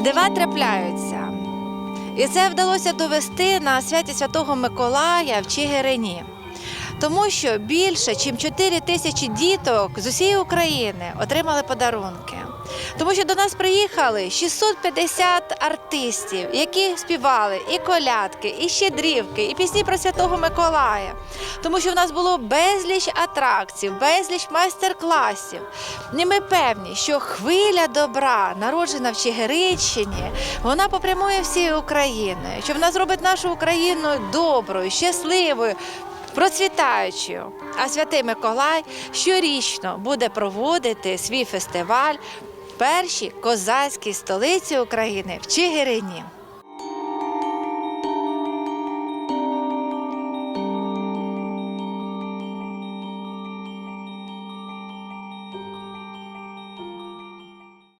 Дива трапляються. І це вдалося довести на святі Святого Миколая в Чигирині. Тому що більше, ніж 4 тисячі діток з усієї України отримали подарунки. Тому що до нас приїхали 650 артистів, які співали і колядки, і щедрівки, і пісні про Святого Миколая. Тому що в нас було безліч атракцій, безліч майстер-класів. І ми певні, що хвиля добра, народжена в Чигиринщині, вона попрямує всією Україною, що вона зробить нашу Україну доброю, щасливою, процвітаючою. А святий Миколай щорічно буде проводити свій фестиваль в козацькі столиці України в Чигирині.